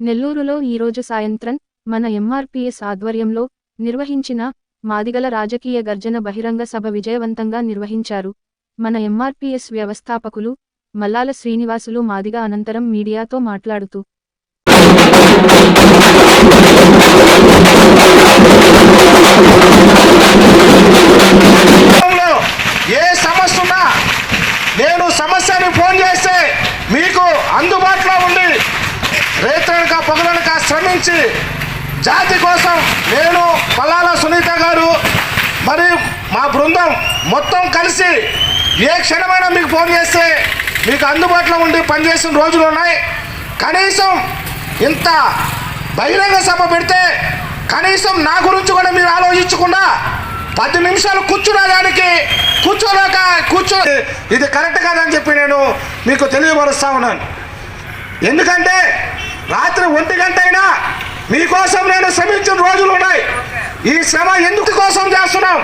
నెల్లూరులో ఈరోజు సాయంత్రం మన ఎంఆర్పీఎస్ ఆధ్వర్యంలో నిర్వహించిన మాదిగల రాజకీయ గర్జన బహిరంగ సభ విజయవంతంగా నిర్వహించారు. మన ఎంఆర్పీఎస్ వ్యవస్థాపకులు మల్లాల శ్రీనివాసులు మాదిగ అనంతరం మీడియాతో మాట్లాడుతూ ఏ సమస్య ఉన్నా నేను సమస్యని ఫోన్ చేస్తే మీకు అందుబాటులో ఉండి శ్రమించి జాతి కోసం నేను పల్లాల సునీత గారు మరియు మా బృందం మొత్తం కలిసి ఏ క్షణమైనా మీకు ఫోన్ చేస్తే మీకు అందుబాటులో ఉండి పనిచేసిన రోజులు ఉన్నాయి. కనీసం ఇంత బహిరంగ సభ పెడితే కనీసం నా గురించి కూడా మీరు ఆలోచించకుండా పది నిమిషాలు కూర్చునేదానికి కూర్చోలేక కూర్చో ఇది కరెక్ట్ కాదని చెప్పి నేను మీకు తెలియపరుస్తా ఉన్నాను. ఎందుకంటే రాత్రి ఒంటి గంట అయినా మీకోసం నేను శ్రమించిన రోజులు ఉన్నాయి. ఈ శ్రమ ఎందుకు కోసం చేస్తున్నాం?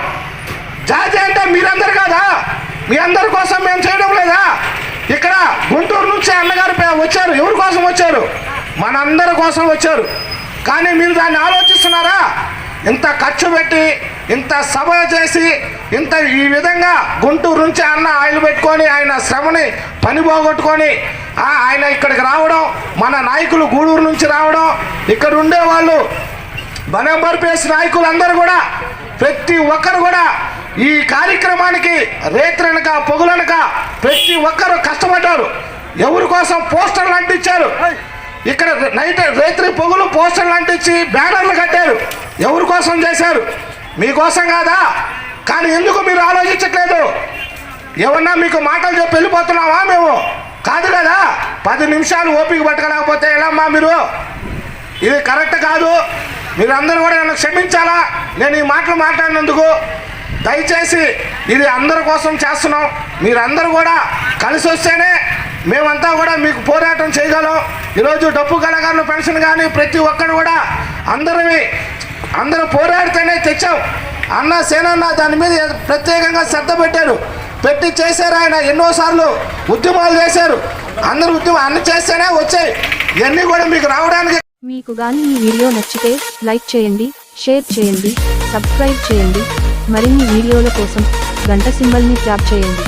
జాతి అంటే మీరందరు కాదా? మీ అందరి కోసం మేము చేయడం లేదా? ఇక్కడ గుంటూరు నుంచి అన్నగారు వచ్చారు. ఎవరి కోసం వచ్చారు? మనందరి కోసం వచ్చారు. కానీ మీరు దాన్ని ఆలోచిస్తున్నారా? ఇంత ఖర్చు పెట్టి ఇంత సభ చేసి ఇంత ఈ విధంగా గుంటూరు నుంచి అన్న ఆయిల్ పెట్టుకొని ఆయన శ్రమని పని పోగొట్టుకొని ఆయన ఇక్కడికి రావడం మన నాయకులు గూడూరు నుంచి రావడం ఇక్కడ ఉండే వాళ్ళు నాయకులు అందరూ కూడా ప్రతి ఒక్కరు కూడా ఈ కార్యక్రమానికి రేత్రనక పొగులనక ప్రతి ఒక్కరు కష్టపడ్డారు. ఎవరి కోసం పోస్టర్లు అంటించారు? ఇక్కడ నైట్ రేత్రి పొగులు పోస్టర్లు అంటించి బ్యానర్లు కట్టారు. ఎవరి కోసం చేశారు? మీకోసం కాదా? కానీ ఎందుకు మీరు ఆలోచించట్లేదు? ఏమన్నా మీకు మాటలు చెప్పి వెళ్ళిపోతున్నావా మేము? కాదు కదా పది నిమిషాలు ఓపిక పట్టుకోలేకపోతే ఎలామ్మా మీరు? ఇది కరెక్ట్ కాదు. మీరందరూ కూడా నన్ను క్షమించాలా? నేను ఈ మాటలు మాట్లాడినందుకు దయచేసి ఇది అందరి కోసం చేస్తున్నాం. మీరందరూ కూడా కలిసి వస్తేనే మేమంతా కూడా మీకు పోరాటం చేయగలం. ఈరోజు డబ్బు కళాకారులు పెన్షన్ కానీ ప్రతి ఒక్కరు కూడా అందరివి అందరూ పోరాడితేనే తెచ్చాం. అన్న సేనన్న దాని మీద ప్రత్యేకంగా శ్రద్ధ పెట్టారు. పెట్టి చేశారు ఆయన ఎన్నోసార్లు ఉద్యమాలు చేశారు. అందరు ఉద్యమం అన్ని చేస్తేనే వచ్చాయి. ఇవన్నీ కూడా మీకు రావడానికి మీకు గాని ఈ వీడియో నచ్చితే లైక్ చేయండి షేర్ చేయండి సబ్స్క్రైబ్ చేయండి. మరిన్ని వీడియోల కోసం గంట సింబల్ని ట్యాప్ చేయండి.